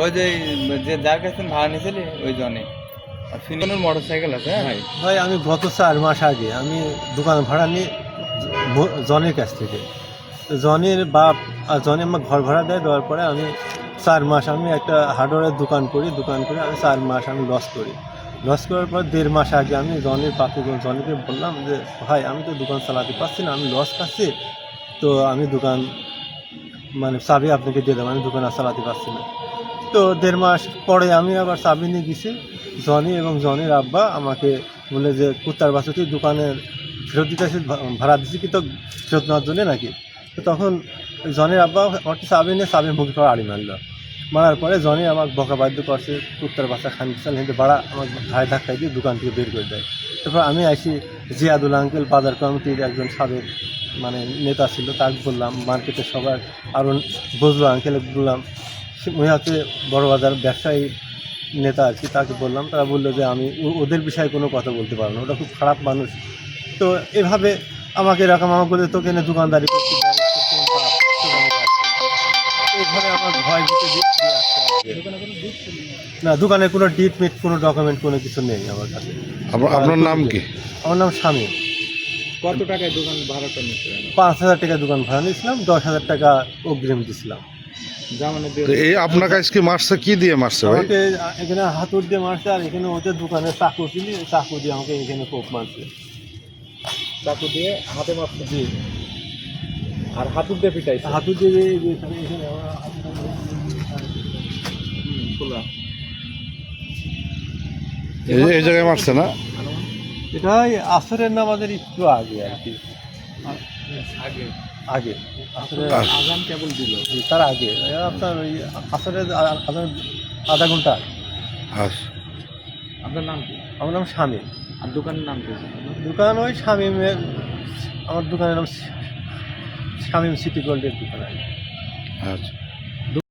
ওই যে যে যার কাছে ভাড়া নিয়েছিলি, ওই জনে। আর মোটর সাইকেল আছে হ্যাঁ? ভাই আমি গত চার মাস আগে, আমি দোকান ভাড়া নিই জনের কাছ থেকে। জনের বাপ আর জনে আমার ঘর ভাড়া দেয়, দেওয়ার পরে আমি চার মাস, আমি একটা হার্ডওয়্যারের দোকান করি, দোকান করে আমি চার মাস আমি লস করি। লস করার পর দেড় মাস আগে আমি জনের পাপু জনকে বললাম যে, ভাই, আমি তো দোকান চালাতে পারছি না, আমি লস খাচ্ছি। তো আমি দোকান মানে চাবি আপনাকে দিয়ে দেবো, আমি দোকান চালাতে পারছি না। তো দেড় মাস পরে আমি আবার চাবি নিয়ে গেছি। জনি এবং জনির আব্বা আমাকে বলে যে, কুত্তার বাচ্চা তুই দোকানের ফেরত দিতে আসিস ভাড়া দিচ্ছি কি তো ফেরত নেওয়ার জন্যে নাকি? তো তখন জনির আব্বা আমাকে চাবি নিয়ে চাবি মুখে করে আড়ি মারলো। মারার পরে জনি আমাকে বকা বাধ্য করছে, কুত্তার বাসা খান চাল কিন্তু ভাড়া আমার ঘাড়ে ধাক্কা দিয়ে দোকান থেকে বের করে দেয়। তারপর আমি আসি জিয়াদুল আঙ্কেল বাজার কমিটির একজন সাবেক মানে নেতা ছিল তাকে বললাম মার্কেটে সবার আরও বজলু আঙ্কেল বললাম উনি হচ্ছে বড় বাজার ব্যবসায়ী নেতা কি তাকে বললাম তারা বলল যে আমি ওদের বিষয়ে কোনো কথা বলতে পারব না ওটা খুব খারাপ মানুষ। তো এভাবে আমাকে এরকম আমাকে বলে তোকে এনে দোকানদারি করতে। এইভাবে আমার ভয়। না দোকানে কোনো ডিট মিট কোনো ডকুমেন্ট কোনো কিছু নেই আমার কাছে। আপনার নাম কি? আমার নাম স্বামী কত টাকায় দোকান ভাড়াটা নিচ্ছে পাঁচ হাজার টাকা দোকান ভাড়া নিয়েছিলাম দশ হাজার টাকা অগ্রিম দিয়েছিলাম তো এই আপনার কাছে কি মারছে কি দিয়ে মারছে ভাই? আমাকে এখানে হাতুর দিয়ে মারছে আর এখানে ওদের দোকানে চাকু ছিল চাকু দিয়ে আমাকে এখানে কোপ মারছে। চাকু দিয়ে হাতে মারছে জি আর হাতুর দিয়ে পিটাইছে। হাতুর দিয়ে এই যে এখানে এখানে আমার এই- এই জায়গায় মারছে না? এটা ওই আসরের নামাজের একটু আগে আর কি। আগে। আগে। আসরের। আজান কেবল দিল। তার আগে। আপনার ওই আসরের আ- আধা ঘণ্টা আগে। আপনার নাম কি? আমার নাম স্বামী। আর দোকানের নাম কি? দোকান ওই শামীমের আমার দোকানের নাম শামীম সিটি গোল্ডের দোকান। আচ্ছা।